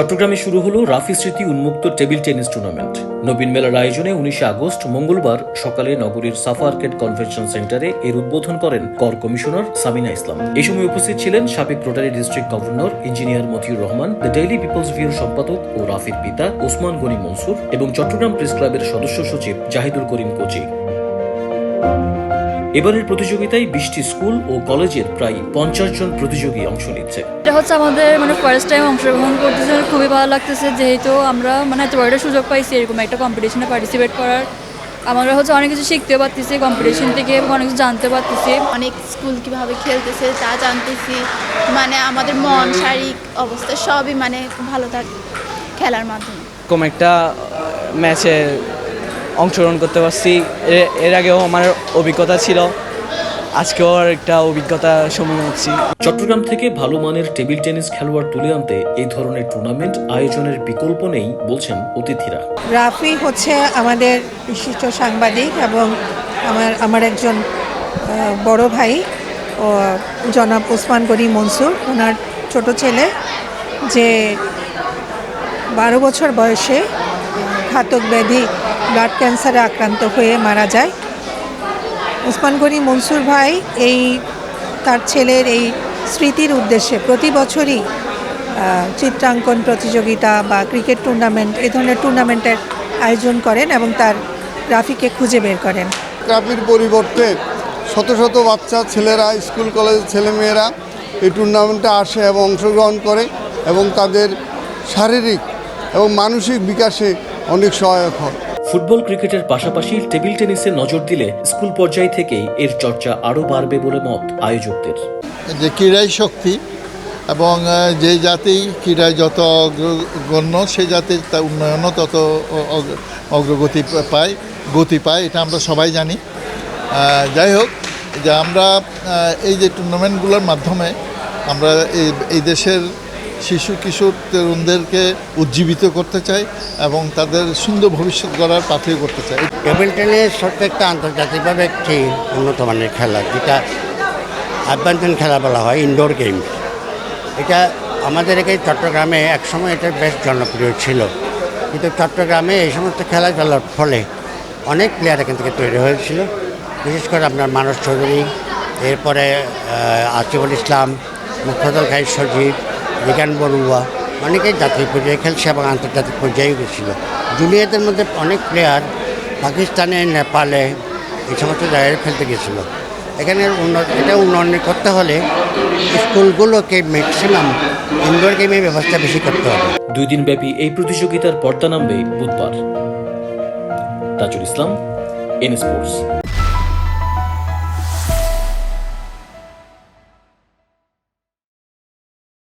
চট্টগ্রামে শুরু হলো রাফি স্মৃতি উন্মুক্ত টেবিল টেনিস টুর্নামেন্ট। নবীন মেলার আয়োজনে উনিশে আগস্ট, মঙ্গলবার সকালে নগরীর সাফা কনভেনশন সেন্টারে এর উদ্বোধন করেন কর কমিশনার সামিনা ইসলাম। এই সময় উপস্থিত ছিলেন সাবেক rotary district governor engineer Motiur Rahman, the daily people's ভিউর সম্পাদক ও রাফির পিতা ওসমান গনি মনসুর এবং চট্টগ্রাম প্রেস ক্লাবের সদস্য সচিব জাহিদুল করিম কোচি। এবারের প্রতিযোগিতায় বিশটি স্কুল ও কলেজের প্রায় পঞ্চাশ জন প্রতিযোগী অংশ নিচ্ছে। এটা হচ্ছে আমাদের মানে ফার্স্ট টাইম অংশগ্রহণ করতেছে খুবই ভালো লাগতেছে। যেহেতু আমরা মানে এত বড় একটা সুযোগ পাইছি এরকম একটা কম্পিটিশনে পার্টিসিপেট করার। আমরা হচ্ছে অনেক কিছু শিখতে পারতেছি কম্পিটিশন থেকে এবং অনেক কিছু জানতে পারতেছি। অনেক স্কুল কীভাবে খেলতেছে তা জানতেছি। মানে আমাদের মন শারীরিক অবস্থা সবই মানে ভালো থাকে খেলার মাধ্যমে। এরকম একটা ম্যাচে অংশগ্রহণ করতে পারছি। এ- এর আগেও আমার অভিজ্ঞতা ছিল। আজকেও একটা অভিজ্ঞতা সম্মুখীন হচ্ছি। চট্টগ্রাম থেকে ভালো মানের টেবিল টেনিস খেলোয়াড় তুলে আনতে এই ধরনের টুর্নামেন্ট আয়োজনের বিকল্প নেই বলছেন অতিথিরা। রাফি হচ্ছে আমাদের বিশিষ্ট সাংবাদিক এবং আমার আমার একজন বড় ভাই ও জনাব ওসমান গনি মনসুর। ওনার ছোট ছেলে যে বারো বছর বয়সে ঘাতক ব্যাধি ব্লাড ক্যান্সারে আক্রান্ত হয়ে মারা যায়। ওসমান গনি মনসুর ভাই এই তার ছেলের এই স্মৃতির উদ্দেশ্যে প্রতি বছরই চিত্রাঙ্কন প্রতিযোগিতা বা ক্রিকেট টুর্নামেন্ট এই ধরনের টুর্নামেন্টের আয়োজন করেন এবং তার রাফিকে খুঁজে বের করেন। ট্রাফির পরিবর্তে শত শত বাচ্চা, ছেলেরা, স্কুল কলেজের ছেলেমেয়েরা এই টুর্নামেন্টে আসে এবং অংশগ্রহণ করে এবং তাদের শারীরিক এবং মানসিক বিকাশে অনেক সহায়ক হয় ফুটবল ক্রিকেটের পাশাপাশি টেবিল টেনিসে নজর দিলে স্কুল পর্যায় থেকেই এর চর্চা আরও বাড়বে বলে মত আয়োজকদের। যে ক্রীড়াই শক্তি এবং যে জাতি ক্রীড়ায় যত অগ্রগণ্য সে জাতির তা উন্নয়নও তত অগ- অগ্রগতি পায় গতি পায় এটা আমরা সবাই জানি। যাই হোক যে আমরা এই যে টুর্নামেন্টগুলোর মাধ্যমে আমরা এই দেশের শিশু কিশোর তরুণদেরকে উজ্জীবিত করতে চাই এবং তাদের সুন্দর ভবিষ্যৎ গড়ার পাথেয় করতে চাই টেবিল টেনিস হচ্ছে একটা আন্তর্জাতিকভাবে একটি উন্নত মানের খেলা, যেটা আভ্যন্তরীণ খেলা বলা হয় ইনডোর গেম এটা আমাদের এখানে চট্টগ্রামে একসময় এটা বেশ জনপ্রিয় ছিল। কিন্তু চট্টগ্রামে এই সমস্ত খেলা চলার ফলে অনেক প্লেয়ার এখান থেকে তৈরি হয়েছিল। বিশেষ করে আপনার মানস চৌধুরী, এরপরে আসিফুল ইসলাম মুখ্যদল খাই সজীব রিগান বড়ুয়া, অনেকেই জাতীয় পর্যায়ে খেলছে এবং আন্তর্জাতিক পর্যায়েও গেছিল। জুনিয়রদের মধ্যে অনেক প্লেয়ার পাকিস্তানে, নেপালে, এই সমস্ত জায়গায় খেলতে গেছিল। এখানে উন্নত এটা উন্নয়ন করতে হলে স্কুলগুলোকে ম্যাক্সিমাম ইনডোর গেমের ব্যবস্থা বেশি করতে হবে। দুই দিন ব্যাপী এই প্রতিযোগিতার পর্দা নামবে বুধবার। Tajul Islam N sports